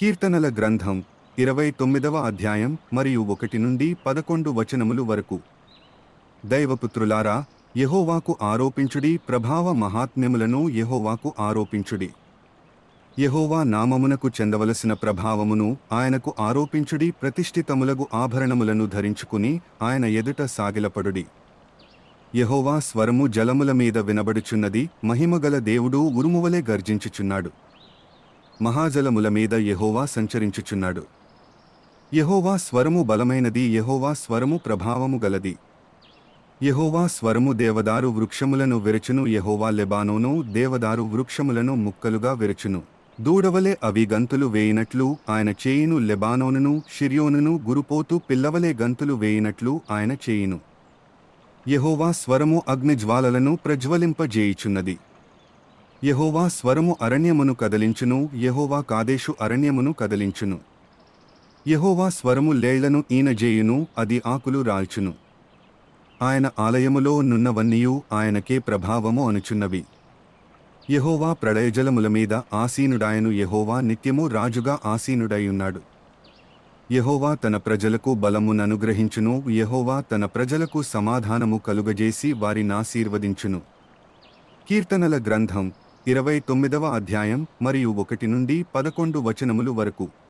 కీర్తనల గ్రంథం ఇరవై తొమ్మిదవ అధ్యాయం మరియు ఒకటి నుండి పదకొండు వచనములు వరకు. దైవపుత్రులారా యహోవాకు ఆరోపించుడి ప్రభావ మహాత్మ్యములను యహోవాకు ఆరోపించుడి. యెహోవా నామమునకు చెందవలసిన ప్రభావమును ఆయనకు ఆరోపించుడి ప్రతిష్ఠితములగు ఆభరణములను ధరించుకుని ఆయన ఎదుట సాగిలపడుడి. యెహోవా స్వరము జలముల మీద వినబడుచున్నది మహిమగల దేవుడు ఉరుమువలే గర్జించుచున్నాడు. మహాజలముల మీద యహోవా సంచరించుచున్నాడు. యహోవా స్వరము బలమైనది యహోవా స్వరము ప్రభావము గలది. యహోవా స్వరము దేవదారు వృక్షములను విరచును యహోవా లెబానోను దేవదారు వృక్షములను ముక్కలుగా విరచును. దూడవలే అవి గంతులు వేయినట్లు ఆయన చేయును లెబానోనును షిర్యోనును గురుపోతు పిల్లవలే గంతులు వేయినట్లు ఆయన చేయును. యహోవా స్వరము అగ్నిజ్వాలలను ప్రజ్వలింపజేయుచున్నది. యహోవా స్వరము అరణ్యమును కదలించును యహోవా కాదేశు అరణ్యమును కదలించును. యహోవా స్వరము లేళ్ళను ఈనజేయును అది ఆకులు రాల్చును. ఆయన ఆలయములో నున్నవన్నీయు ఆయనకే ప్రభావము అనుచున్నవి. యహోవా ప్రళయజలముల మీద ఆసీనుడాయను యహోవా నిత్యము రాజుగా ఆసీనుడైయున్నాడు. యహోవా తన ప్రజలకు బలముననుగ్రహించును యహోవా తన ప్రజలకు సమాధానము కలుగజేసి వారినాశీర్వదించును కీర్తనల గ్రంథం ఇరవై తొమ్మిదవ అధ్యాయం మరియు ఒకటి నుండి పదకొండు వచనములు వరకు.